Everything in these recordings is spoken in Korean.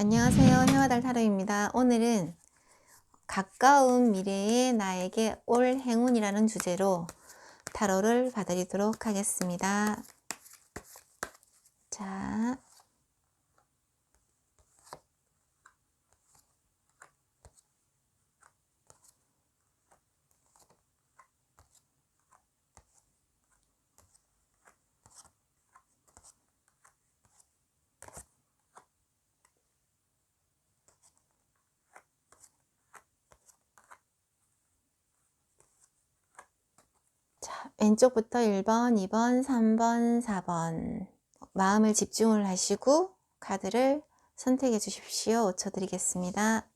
안녕하세요. 해와 달 타로입니다. 오늘은 가까운 미래의 나에게 올 행운이라는 주제로 타로를 봐드리도록 하겠습니다. 자, 자, 왼쪽부터 1번, 2번, 3번, 4번. 마음을 집중을 하시고 카드를 선택해 주십시오. 5초 드리겠습니다.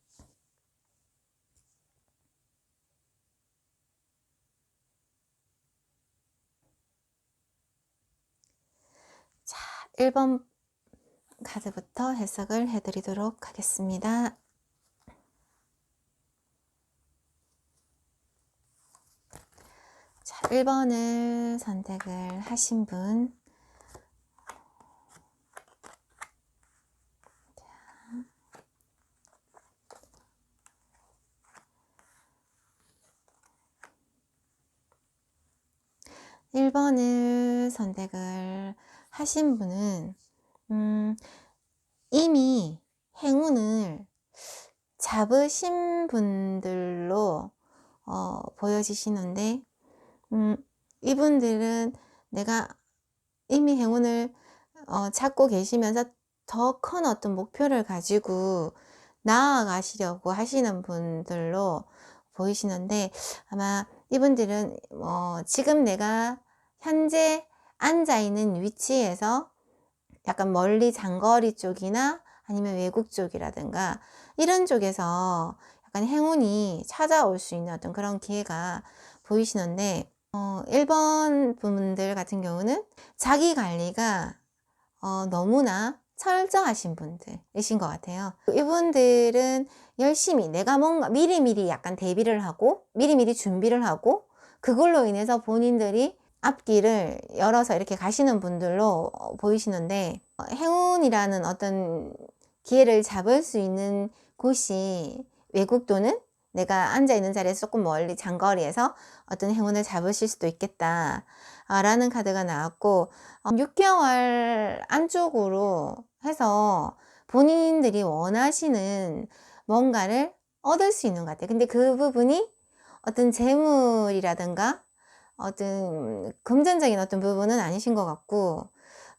자, 1번 카드부터 해석을 해드리도록 하겠습니다. 자, 1번을 선택을 하신 분. 자, 1번을 선택을 하신 분은, 음, 이미 행운을 잡으신 분들로 어, 보여지시는데, 음, 이분들은 내가 이미 행운을 어, 찾고 계시면서 더 큰 어떤 목표를 가지고 나아가시려고 하시는 분들로 보이시는데 아마 이분들은 어, 지금 내가 현재 앉아 있는 위치에서 약간 멀리 장거리 쪽이나 아니면 외국 쪽이라든가 이런 쪽에서 약간 행운이 찾아올 수 있는 어떤 그런 기회가 보이시는데 어, 1번 분들 같은 경우는 자기 관리가 어, 너무나 철저하신 분들이신 것 같아요. 이분들은 열심히 내가 뭔가 미리미리 약간 대비를 하고 미리미리 준비를 하고 그걸로 인해서 본인들이 앞길을 열어서 이렇게 가시는 분들로 보이시는데 어, 행운이라는 어떤 기회를 잡을 수 있는 곳이 외국 또는 내가 앉아 있는 자리에서 조금 멀리 장거리에서 어떤 행운을 잡으실 수도 있겠다. 라는 카드가 나왔고, 6개월 안쪽으로 해서 본인들이 원하시는 뭔가를 얻을 수 있는 것 같아요. 근데 그 부분이 어떤 재물이라든가 어떤 금전적인 어떤 부분은 아니신 것 같고,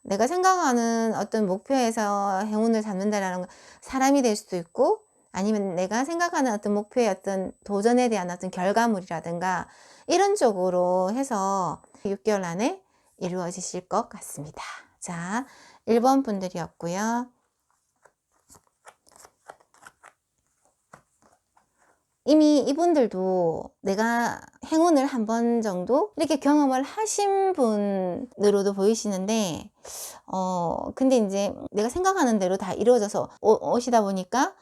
내가 생각하는 어떤 목표에서 행운을 잡는다라는 사람이 될 수도 있고, 아니면 내가 생각하는 어떤 목표의 어떤 도전에 대한 어떤 결과물이라든가 이런 쪽으로 해서 6개월 안에 이루어지실 것 같습니다. 자, 1번 분들이었고요. 이미 이분들도 내가 행운을 한 번 정도 이렇게 경험을 하신 분으로도 보이시는데, 어, 근데 이제 내가 생각하는 대로 다 이루어져서 오, 시다 보니까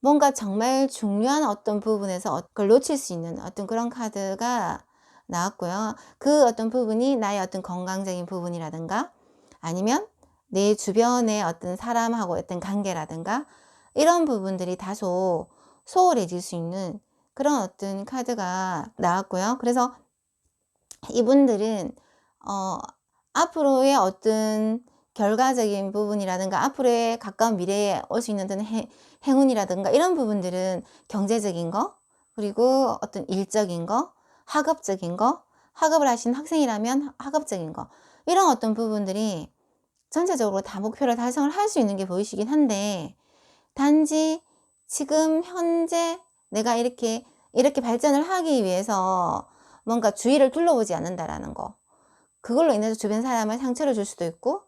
뭔가 정말 중요한 어떤 부분에서 그걸 놓칠 수 있는 어떤 그런 카드가 나왔고요. 그 어떤 부분이 나의 어떤 건강적인 부분이라든가 아니면 내 주변의 어떤 사람하고 어떤 관계라든가 이런 부분들이 다소 소홀해질 수 있는 그런 어떤 카드가 나왔고요. 그래서 이분들은 어, 앞으로의 어떤 결과적인 부분이라든가 앞으로의 가까운 미래에 올 수 있는 어떤 해, 행운이라든가 이런 부분들은 경제적인 거 그리고 어떤 일적인 거 학업적인 거 학업을 하신 학생이라면 학업적인 거 이런 어떤 부분들이 전체적으로 다 목표를 달성을 할 수 있는 게 보이시긴 한데 단지 지금 현재 내가 이렇게 이렇게 발전을 하기 위해서 뭔가 주의를 둘러보지 않는다라는 거 그걸로 인해서 주변 사람을 상처를 줄 수도 있고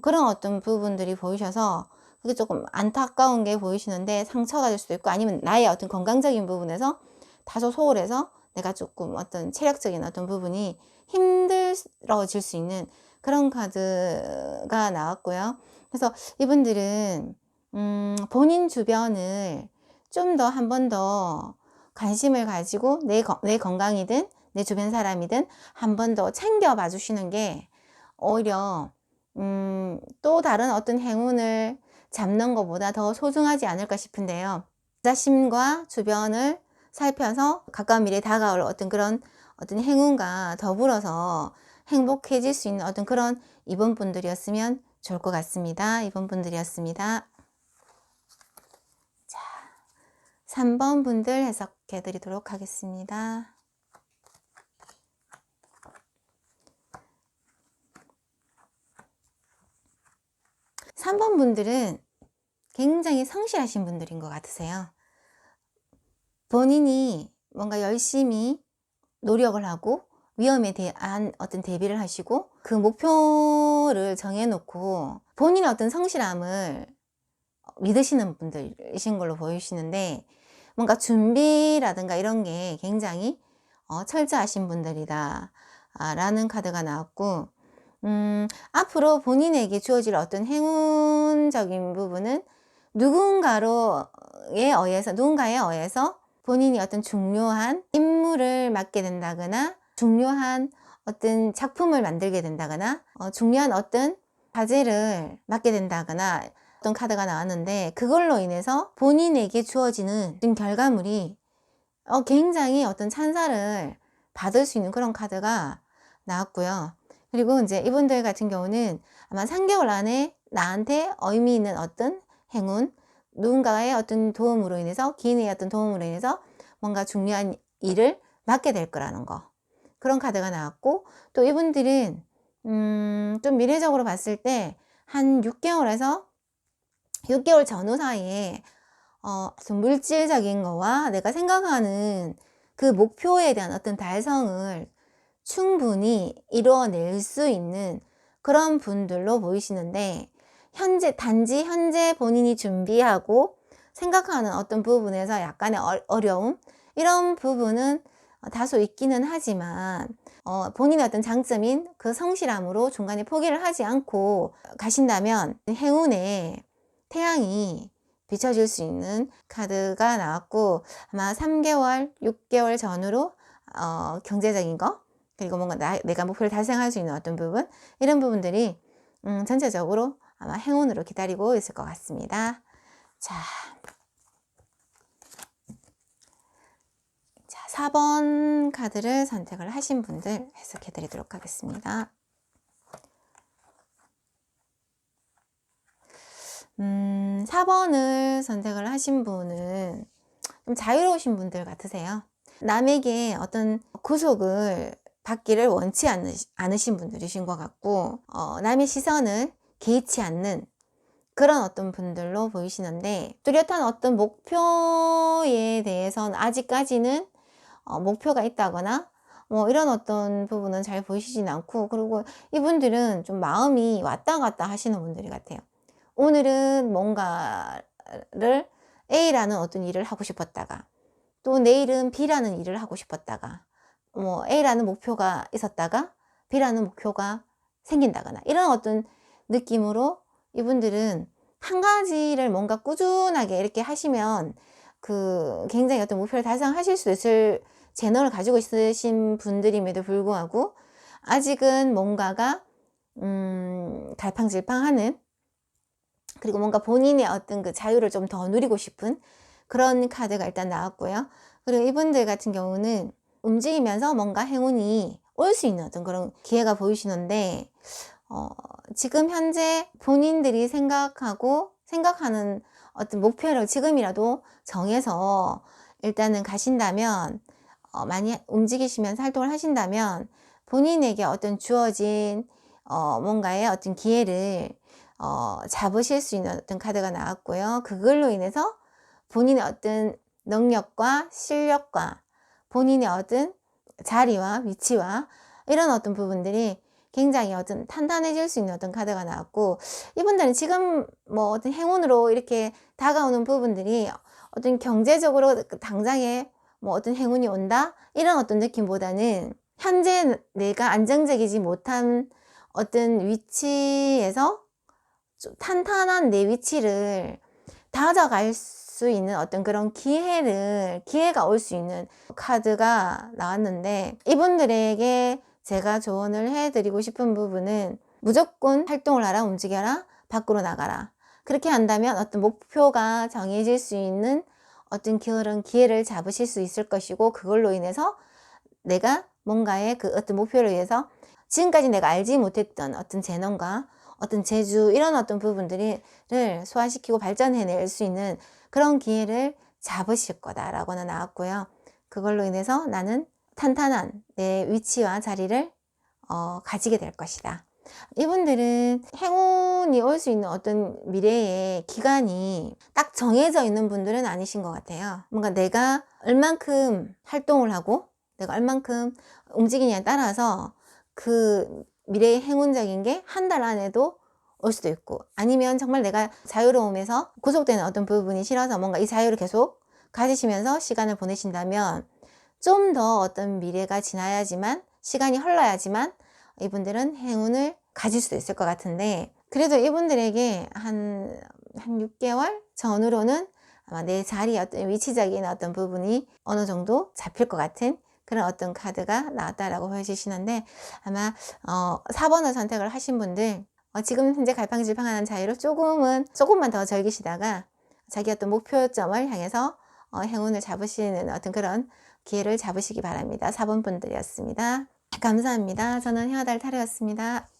그런 어떤 부분들이 보이셔서 그게 조금 안타까운 게 보이시는데 상처가 될 수도 있고 아니면 나의 어떤 건강적인 부분에서 다소 소홀해서 내가 조금 어떤 체력적인 어떤 부분이 힘들어질 수 있는 그런 카드가 나왔고요. 그래서 이분들은 음, 본인 주변을 좀 더 한 번 더 관심을 가지고 내, 내 건강이든 내 주변 사람이든 한 번 더 챙겨봐 주시는 게 오히려 음, 또 다른 어떤 행운을 잡는 것보다 더 소중하지 않을까 싶은데요. 자신과 주변을 살펴서 가까운 미래에 다가올 어떤 그런 어떤 행운과 더불어서 행복해질 수 있는 어떤 그런 이번 분들이었으면 좋을 것 같습니다. 이번 분들이었습니다. 자, 3번 분들 해석해 드리도록 하겠습니다. 삼번 분들은 굉장히 성실하신 분들인 것 같으세요. 본인이 뭔가 열심히 노력을 하고 위험에 대한 어떤 대비를 하시고 그 목표를 정해놓고 본인의 어떤 성실함을 믿으시는 분들이신 걸로 보이시는데 뭔가 준비라든가 이런 게 굉장히 어, 철저하신 분들이다 아, 라는 카드가 나왔고 음, 앞으로 본인에게 주어질 어떤 행운적인 부분은 누군가로에 의해서 누군가에 의해서 본인이 어떤 중요한 임무를 맡게 된다거나 중요한 어떤 작품을 만들게 된다거나 어, 중요한 어떤 과제를 맡게 된다거나 어떤 카드가 나왔는데 그걸로 인해서 본인에게 주어지는 결과물이 어, 굉장히 어떤 찬사를 받을 수 있는 그런 카드가 나왔고요. 그리고 이제 이분들 같은 경우는 아마 3개월 안에 나한테 의미 있는 어떤 행운, 누군가의 어떤 도움으로 인해서, 기인의 어떤 도움으로 인해서 뭔가 중요한 일을 맡게 될 거라는 거. 그런 카드가 나왔고, 또 이분들은, 음, 좀 미래적으로 봤을 때, 한 6개월에서 6개월 전후 사이에, 어, 좀 물질적인 거와 내가 생각하는 그 목표에 대한 어떤 달성을 충분히 이루어낼 수 있는 그런 분들로 보이시는데, 현재, 단지 현재 본인이 준비하고 생각하는 어떤 부분에서 약간의 어려움, 이런 부분은 다소 있기는 하지만, 어, 본인의 어떤 장점인 그 성실함으로 중간에 포기를 하지 않고 가신다면 행운의 태양이 비춰질 수 있는 카드가 나왔고, 아마 3개월, 6개월 전후로, 어, 경제적인 거, 그리고 뭔가 나, 내가 목표를 달성할 수 있는 어떤 부분, 이런 부분들이, 음, 전체적으로 아마 행운으로 기다리고 있을 것 같습니다. 자. 자, 4번 카드를 선택을 하신 분들 해석해 드리도록 하겠습니다. 음, 4번을 선택을 하신 분은 좀 자유로우신 분들 같으세요. 남에게 어떤 구속을 받기를 원치 않으신 분들이신 것 같고, 어, 남의 시선을 개의치 않는 그런 어떤 분들로 보이시는데 뚜렷한 어떤 목표에 대해서는 아직까지는 어, 목표가 있다거나 뭐 이런 어떤 부분은 잘 보이시진 않고 그리고 이분들은 좀 마음이 왔다 갔다 하시는 분들이 같아요. 오늘은 뭔가를 A라는 어떤 일을 하고 싶었다가 또 내일은 B라는 일을 하고 싶었다가 뭐 A라는 목표가 있었다가 B라는 목표가 생긴다거나 이런 어떤 느낌으로 이분들은 한 가지를 뭔가 꾸준하게 이렇게 하시면 그 굉장히 어떤 목표를 달성하실 수 있을 재능을 가지고 있으신 분들임에도 불구하고 아직은 뭔가가 음 갈팡질팡하는 그리고 뭔가 본인의 어떤 그 자유를 좀 더 누리고 싶은 그런 카드가 일단 나왔고요. 그리고 이분들 같은 경우는 움직이면서 뭔가 행운이 올 수 있는 어떤 그런 기회가 보이시는데 어, 지금 현재 본인들이 생각하고 생각하는 어떤 목표를 지금이라도 정해서 일단은 가신다면 어, 많이 움직이시면서 활동을 하신다면 본인에게 어떤 주어진 어, 뭔가의 어떤 기회를 어, 잡으실 수 있는 어떤 카드가 나왔고요. 그걸로 인해서 본인의 어떤 능력과 실력과 본인의 어떤 자리와 위치와 이런 어떤 부분들이 굉장히 어떤 탄탄해질 수 있는 어떤 카드가 나왔고 이분들은 지금 뭐 어떤 행운으로 이렇게 다가오는 부분들이 어떤 경제적으로 당장에 뭐 어떤 행운이 온다? 이런 어떤 느낌보다는 현재 내가 안정적이지 못한 어떤 위치에서 좀 탄탄한 내 위치를 다져갈 수 있는 어떤 그런 기회를 기회가 올 수 있는 카드가 나왔는데 이분들에게 제가 조언을 해드리고 싶은 부분은 무조건 활동을 하라, 움직여라, 밖으로 나가라. 그렇게 한다면 어떤 목표가 정해질 수 있는 어떤 그런 기회를 잡으실 수 있을 것이고 그걸로 인해서 내가 뭔가의 그 어떤 목표를 위해서 지금까지 내가 알지 못했던 어떤 재능과 어떤 재주 이런 어떤 부분들을 소화시키고 발전해낼 수 있는 그런 기회를 잡으실 거다라고는 나왔고요. 그걸로 인해서 나는 탄탄한 내 위치와 자리를 어, 가지게 될 것이다. 이분들은 행운이 올 수 있는 어떤 미래의 기간이 딱 정해져 있는 분들은 아니신 것 같아요. 뭔가 내가 얼만큼 활동을 하고 내가 얼만큼 움직이냐에 따라서 그 미래의 행운적인 게 한 달 안에도 올 수도 있고 아니면 정말 내가 자유로움에서 구속되는 어떤 부분이 싫어서 뭔가 이 자유를 계속 가지시면서 시간을 보내신다면 좀 더 어떤 미래가 지나야지만 시간이 흘러야지만 이분들은 행운을 가질 수도 있을 것 같은데 그래도 이분들에게 한, 한 6개월 전으로는 아마 내 자리 어떤 위치적인 어떤 부분이 어느 정도 잡힐 것 같은 그런 어떤 카드가 나왔다라고 보여주시는데 아마 어, 4번을 선택을 하신 분들 어, 지금 현재 갈팡질팡하는 자유를 조금은 조금만 더 즐기시다가 자기 어떤 목표점을 향해서 어, 행운을 잡으시는 어떤 그런 기회를 잡으시기 바랍니다. 4번 분들이었습니다. 감사합니다. 저는 헤어달 타로였습니다.